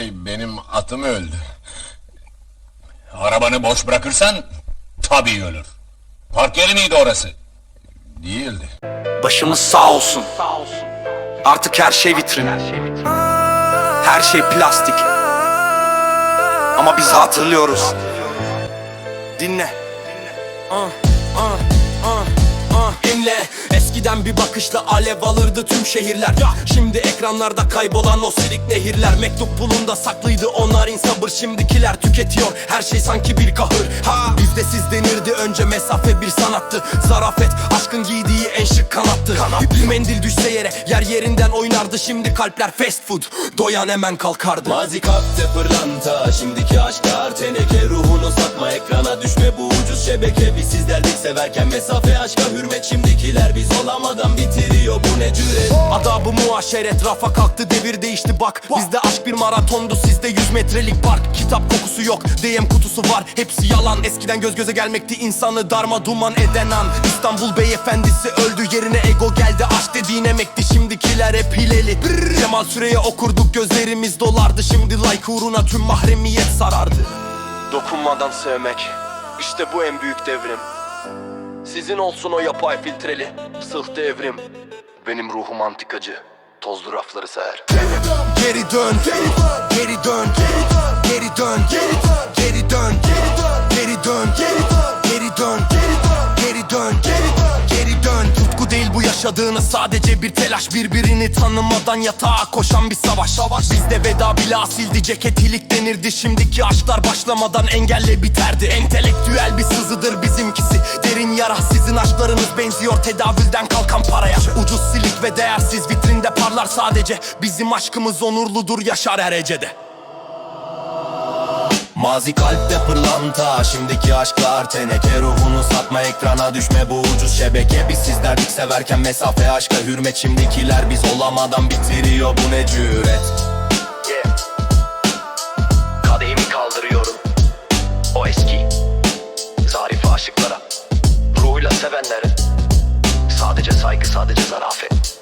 Benim atım öldü. Arabanı boş bırakırsan tabii ölür. Park yeri miydi orası? Değildi. Başımız sağ olsun. Artık her şey vitrin. Her şey plastik. Ama biz hatırlıyoruz. Dinle. Dinle Eskiden bir bakışla alev alırdı tüm şehirler. Şimdi ekranlarda kaybolan o silik nehirler. Mektup pulunda saklıydı onlar sabır Şimdikiler. Tüketiyor her şey sanki bir kahır. Ha bizde siz denirdi önce mesafe bir sanattı. Zarafet aşkın giydiği en şık kanattı. Bir mendil düşse yere yer yerinden oynardı. Şimdi kalpler fast food. Doyan hemen kalkardı. Mazi kapte pırlanta Şimdiki aşklar teneke. Ruhunu satma ekrana düşme bu ucuz şebeke. Biz sizlerdik severken mesafe aşka hürmet Adabı muaşeret rafa kalktı devir değişti bak. Bizde aşk bir maratondu sizde 100 metrelik park. Kitap kokusu yok DM kutusu var. Hepsi yalan Eskiden göz göze gelmekti insanı darma duman eden an. İstanbul beyefendisi öldü yerine ego geldi Aşk dediğin emekti. Şimdikiler hep hileli. Cemal Süre'ye okurduk gözlerimiz dolardı. Şimdi like uğruna tüm mahremiyet sarardı. Dokunmadan sevmek işte bu en büyük devrim. Sizin olsun o yapay filtreli Sıhte evrim Benim ruhum antikacı Tozlu rafları seher Geri dön Geri dön Geri dön Geri dön Geri dön Geri dön Geri dön Geri dön Tutku değil bu yaşadığınız. Sadece bir telaş Birbirini tanımadan yatağa koşan bir savaş. Bizde veda bile asildi ceketilik denirdi. Şimdiki aşklar başlamadan engelle biterdi. Entelektüel bir sızıdır bizimkisi. Derin yara sizin aşklarınız benziyor. Tedavülden kalkan paraya. Ucuz silik ve değersiz vitrinde parlar sadece. Bizim aşkımız onurludur yaşar her ecede Mazi kalpte pırlanta Şimdiki aşklar teneke Ruhunu satma ekrana düşme bu ucuz şebeke Biz sizlerdik severken mesafe aşka hürmet Şimdikiler biz olamadan bitiriyor bu ne cüret Kadehimi kaldırıyorum. O eski. Zarife aşıklara. Ruhuyla sevenlere. Sadece saygı, sadece zarafet.